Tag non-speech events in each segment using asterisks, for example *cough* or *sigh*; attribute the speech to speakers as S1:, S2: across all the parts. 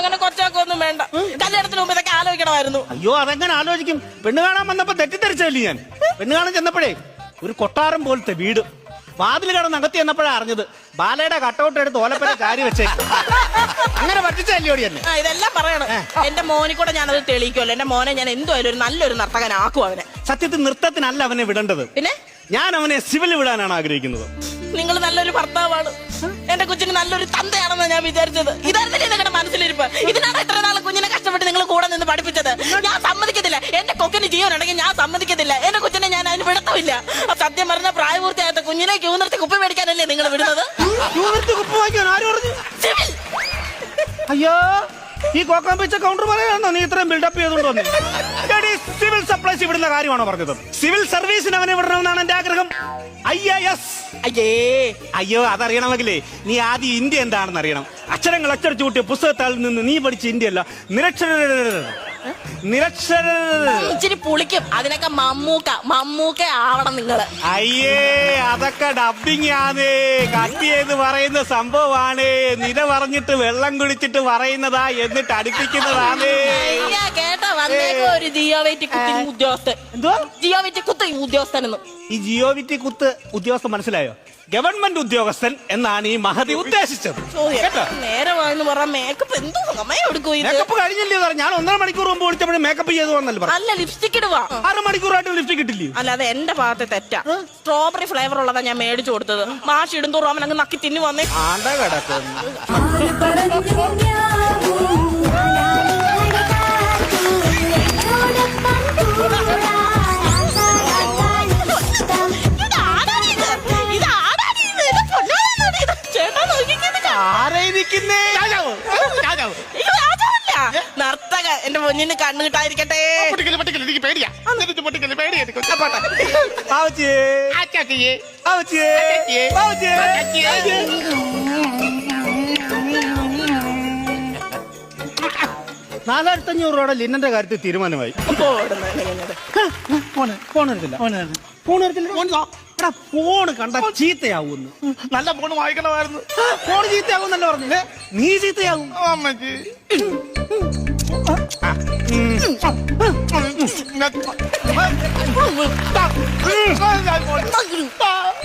S1: അങ്ങനെ കൊച്ചാക്കൊന്നും വേണ്ട. കല്യാണത്തിന് മുമ്പ് ഇതൊക്കെ ആലോചിക്കണമായിരുന്നു.
S2: അയ്യോ അതെങ്ങനെ ആലോചിക്കും? പെണ്ണ് കാണാൻ വന്നപ്പോ തെറ്റിദ്ധരിച്ചല്ലേ ഞാൻ? പെണ്ണ് കാണാൻ ചെന്നപ്പോഴേ ഒരു കൊട്ടാരം പോലത്തെ വീട്. വാതിൽ കടന്ന് അകത്തി എന്നപ്പോഴാ അറിഞ്ഞത്. ബാലയുടെ കട്ടൗട്ട് എടുത്ത് ഓലപ്പന ചാരി വെച്ചേ. അങ്ങനെ പറ്റിച്ചല്ലോടി എന്നെ?
S1: ആ ഇതെല്ലാം പറയണം. എന്റെ മോനെ കൂടെ ഞാനത് തെളിയിക്കുമല്ലോ എന്റെ മോനെ ഞാൻ എന്തുമായാലും ഒരു നല്ലൊരു നർത്തകനാക്കും അവനെ.
S2: സത്യത്തിൽ നൃത്തത്തിനല്ല അവനെ വിടേണ്ടത്.
S1: പിന്നെ?
S2: ഞാൻ അവനെ സിവിൽ വിടാനാണ് ആഗ്രഹിക്കുന്നത്.
S1: നിങ്ങൾ നല്ലൊരു ഭർത്താവാണ്. എന്റെ കൊച്ചിന് നല്ലൊരു തന്തയാണെന്ന് ഞാൻ വിചാരിച്ചത്. ഇതായിരുന്നില്ല നിങ്ങളുടെ മനസ്സിലിരിപ്പ്. ഇതിനാണ് എത്ര നാൾ കുഞ്ഞിനെ കഷ്ടപ്പെട്ട് നിങ്ങൾ കൂടെ നിന്ന് പഠിപ്പിച്ചത്? ഞാൻ സമ്മതിക്കത്തില്ല. എന്റെ കൊക്കിന് ജീവൻ ഉണ്ടെങ്കിൽ ഞാൻ സമ്മതിക്കത്തില്ല. എന്റെ കൊച്ചിനെ ഞാൻ അതിന് വിടത്തുമില്ല. സത്യം പറഞ്ഞ പ്രായപൂർത്തിയായിട്ട് കുഞ്ഞിനെ ക്യൂ നിർത്തി കുപ്പി മേടിക്കാനല്ലേ നിങ്ങൾ വിടുന്നത്?
S2: അയ്യോ. ഈ കോക്കാമ്പിച്ച കൗണ്ടർ പറയാണോ നീ ഇത്രയും ബിൽഡപ്പ് ചെയ്തുകൊണ്ടു സിവിൽ സപ്ലൈസ് ഇവിടുന്ന കാര്യമാണോ പറഞ്ഞത്? സിവിൽ സർവീസിന് അവനെ വിടണമെന്നാണ് എന്റെ ആഗ്രഹം. ഐ എ എസ്
S1: അയ്യേ.
S2: അയ്യോ അതറിയണമെങ്കിലേ നീ ആദ്യം ഇന്ത്യ എന്താണെന്ന് അറിയണം. അക്ഷരങ്ങൾ അച്ചടിച്ചു കൂട്ടിയ പുസ്തകത്താൽ നിന്ന് നീ പഠിച്ച ഇന്ത്യ അല്ല നിരക്ഷര നിരക്ഷര
S1: ഇച്ചിരി പുളിക്കും. അതിനൊക്കെ മമ്മൂക്ക മമ്മൂക്ക ആവണം നിങ്ങൾ.
S2: അയ്യേ അതൊക്കെ ഡബിങ് ആണേ കട്ട് ചെയ്ത് പറയുന്ന സംഭവമാണ്. നിര പറഞ്ഞിട്ട് വെള്ളം കുടിച്ചിട്ട് പറയുന്നതാ എന്നിട്ട് അടുപ്പിക്കുന്നതാണ്.
S1: അയ്യാ കേട്ടോ? വന്നേക്കോ ഒരു ജിയോ വെയിറ്റ് കുത്തി ഉദ്യോഗസ്ഥൻ.
S2: എന്തോ
S1: ജിയോ വെയിറ്റ് കുത്തി ഉദ്യോഗസ്ഥനെന്ന്
S2: ഈ ജിയോവിറ്റി കുത്ത് ഉദ്യോഗസ്ഥൻ മനസ്സിലായോ? ഗവൺമെന്റ് ഉദ്യോഗസ്ഥൻ എന്നാണ് ഈ മഹതി ഉദ്ദേശിച്ചത്. കേട്ടോ?
S1: നേരമാണെന്ന് മേക്കപ്പ് എന്തോ സമയം എടുക്കും
S2: മേക്കപ്പ് കഴിഞ്ഞില്ലേ സാർ ഞാൻ ഒന്നര മണിക്കൂർ മുമ്പ് വിളിച്ചപ്പോഴും മേക്കപ്പ് ചെയ്തു വന്നല്ലേ പറഞ്ഞു.
S1: അല്ല ലിപ്സ്റ്റിക് ഇടുവാ.
S2: അര മണിക്കൂറായിട്ട് ലിപ്സ്റ്റിക് ഇട്ടില്ലേ?
S1: അല്ല അത് എന്റെ ഭാഗത്തെ തെറ്റാ. സ്ട്രോബറി ഫ്ലേവർ ഉള്ളതാ ഞാൻ മേടിച്ചു കൊടുത്തത്. മാഷ് ഇടുന്തോറും അവൻ അങ്ങ് നക്കി തിന്നു വന്നേ
S2: ആണ്ട കിടക്കുന്നു.
S1: പൊന്നിന് കണ്ണു കിട്ടാതിരിക്കട്ടെ.
S3: പൊട്ടിക്കൽ പൊട്ടിക്കൽ എനിക്ക് പേടിയാ. എന്നിട്ട് പൊട്ടിക്കൽ പേടി എനിക്ക്
S2: ആവച്ചിയേ.
S3: ആച്ചാച്ചിയെ
S2: ആവച്ചിയേ. ആവച്ചിയേ. നാലായിരത്തി അഞ്ഞൂറ് രൂപയുടെ ലിന്നന്റെ കാര്യത്തിൽ തീരുമാനമായി. ഫോൺ ഫോൺ എടുത്തില്ല. ഫോൺ എടുത്തില്ല. എടാ ഫോൺ കണ്ട ചീത്തയാവൂന്ന്
S3: നല്ല ഫോൺ വാങ്ങിക്കണമായിരുന്നു
S2: ഫോൺ ചീത്തയാകുന്നല്ല പറഞ്ഞു നീ ചീത്തയാകും
S3: അമ്മച്ചി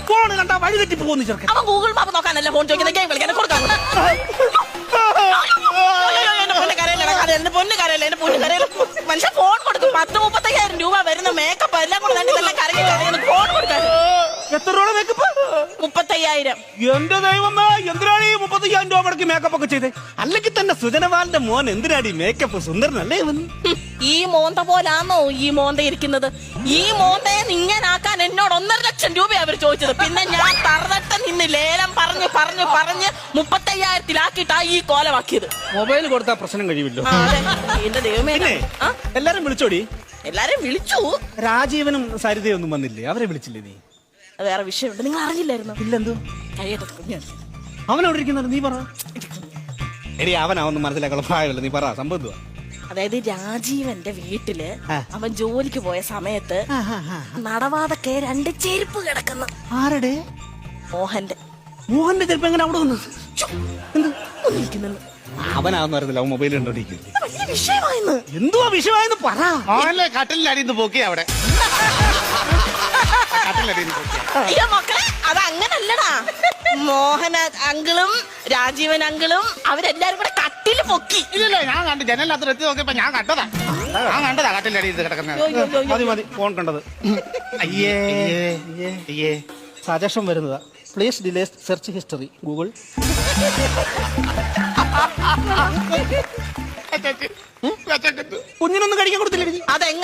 S2: ഫോൺ കണ്ട വഴി തെറ്റി പോകുന്നു ചെറുക്കൻ
S1: അവൻ ഗൂഗിൾ മാപ്പ് നോക്കാനല്ല ഫോൺ ചോദിക്കുന്നത് ഗെയിം കളിക്കാൻ കൊടുക്കാൻ
S2: എത്ര രൂപ മേക്കപ്പ്
S1: മുപ്പത്തയ്യായിരം.
S2: എന്റെ ദൈവമേ എന്തിനാണ് ഈ മുപ്പത്തയ്യായിരം രൂപ മുടക്കി മേക്കപ്പ് ഒക്കെ ചെയ്തേ? അല്ലെങ്കിൽ തന്നെ സുജനവാലിന്റെ മോൻ എന്തിനാണ് ഈ മേക്കപ്പ് സുന്ദരനല്ലേ ഇവൻ?
S1: ഈ മോന്ത പോലാന്നോ ഈ മോന്ത ഇരിക്കുന്നത്? ഈ മോന്തയെ ഇങ്ങനാക്കാൻ എന്നോട് ഒന്നര ലക്ഷം രൂപ അവർ ചോദിച്ചത്. പിന്നെ ഞാൻ തറന്നിട്ട് നിന്ന് ലേലം പറഞ്ഞു പറഞ്ഞു പറഞ്ഞ് മുപ്പത്തയ്യായിരത്തിലാക്കിയിട്ടാ ഈ കോലമാക്കിയത്.
S2: മൊബൈൽ കൊടുത്താ പ്രശ്നം കഴിയുമല്ലോ.
S1: എന്റെ ദൈവമേ
S2: എല്ലാരും വിളിച്ചോടി?
S1: എല്ലാരും വിളിച്ചു.
S2: രാജീവനും സരിതയൊന്നും വന്നില്ലേ? അവരെ വിളിച്ചില്ലേ നീ?
S1: വേറെ വിഷയമുണ്ട്. നിങ്ങൾ അറിഞ്ഞില്ലായിരുന്നു?
S2: ഇല്ലെന്തോ
S1: കഴിയട്ടെ കുഞ്ഞാണ്.
S2: അവൻ അവിടെ നീ പറ. എടി അവനാവൊന്നും മനസ്സിലാക്കാനുള്ള പ്രായമല്ല? നീ പറ സംഭവം?
S1: അതായത് രാജീവന്റെ വീട്ടിൽ
S2: ആ.
S1: അവൻ ജോലിക്ക് പോയ സമയത്ത് നടവാതൊക്കെ രണ്ട് ചെരുപ്പ് കിടക്കുന്നു.
S2: ആരുടെ?
S1: മോഹന്റെ.
S2: മോഹന്റെ ചെരുപ്പ് എങ്ങനെ അവിടെ വന്നു? എന്ത്?
S1: ഒന്നിരിക്കുന്നുണ്ട്
S2: അവനാന്ന് അറിയത്തില്ല അവൻ മൊബൈൽ കണ്ടോണ്ടിരിക്കുന്നു
S1: വലിയ വിഷയമായിന്ന്?
S2: എന്തുവാ വിഷയമായെന്ന് പറ.
S3: മോഹൻലെ പൊക്കി അവിടെ. *laughs*
S1: അയ്യോ മക്കളെ അത് അങ്ങനല്ലടാ. മോഹന അങ്കിളും രാജീവൻ അങ്കിളും അവരെല്ലാരും കൂടെ കട്ടിൽ പൊക്കി.
S3: ഇല്ലല്ലോ ഞാൻ കണ്ടു ജനലിനകത്ത് എത്തി നോക്കിയപ്പോ ഞാൻ കണ്ടതാ. ഞാൻ കണ്ടതാ കിടക്കുന്നത്.
S1: യ്യോ.
S2: മതി മതി ഫോൺ കണ്ടത്. അയ്യേ അയ്യേ
S3: അയ്യേ.
S2: സജഷൻ വരുന്നതാ. Please delays search history Google. കുഞ്ഞിനൊന്നും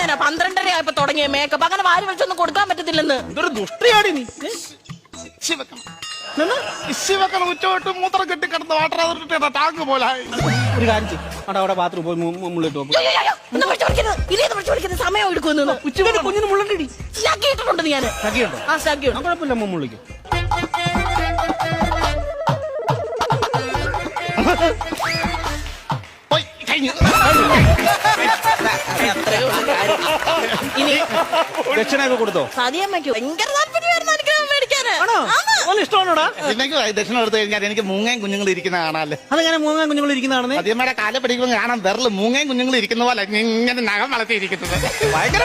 S1: അതെങ്ങനെ പന്ത്രണ്ടര ആയപ്പോ തുടങ്ങിയ മേക്കപ്പ് അങ്ങനെ വാരി വെച്ചൊന്നും കൊടുക്കാൻ പറ്റത്തില്ലെന്ന്.
S2: ഇതൊരു ദുഷ്ടിയാടി നീ.
S3: ഉച്ചോട്ട് മൂത്രം കെട്ടി കിടന്ന് വാട്ടർ ടാങ്ക് പോലായി
S2: ഒരു കാര്യം ചെയ്യ്. അവിടെ അവിടെ ബാത്റൂം പോയി മു- മു- മുള്ളിട്ട് പോകും
S1: യ്യോ, യ്യോ, യ്യോ, ഒന്ന് വിളിച്ച് വിളിക്കരുത്. ഇനി ഇത് വിളിച്ച് വിളിക്കരുത്. സമയം
S2: ഉച്ചവരെ കുഞ്ഞിന് മുള്ളണ്ടടി
S1: സ്നാക്കി ഇട്ടിട്ടുണ്ട് ഞാൻ ആ
S2: കുഴപ്പമില്ല *laughs*
S3: കഴിഞ്ഞു.
S1: ഇനി
S2: ദക്ഷിണയൊക്കെ കൊടുത്തോ?
S1: സതിയമ്മയ്ക്ക് ഭയങ്കര താല്പര്യമായിരുന്നു അനുഗ്രഹം മേടിക്കാന്.
S2: ആണോ? ഓന് ഇഷ്ടമാണോടാ?
S3: എനിക്ക് ദക്ഷിണ എടുത്തു കഴിഞ്ഞാൽ എനിക്ക് മൂങ്ങയും കുഞ്ഞുങ്ങൾ ഇരിക്കുന്ന കാണാല്ലേ?
S2: അതെങ്ങനെ മൂങ്ങയും കുഞ്ഞുങ്ങൾ ഇരിക്കുന്നതാണെന്ന്
S3: അധികമാരെ കാല പിടിക്കുമ്പോൾ കാണാൻ വിരൽ മൂങ്ങയും കുഞ്ഞുങ്ങൾ ഇരിക്കുന്ന പോലെ ഇങ്ങനെ നഖം വളർത്തിയിരിക്കുന്നത്.
S2: ഭയങ്കര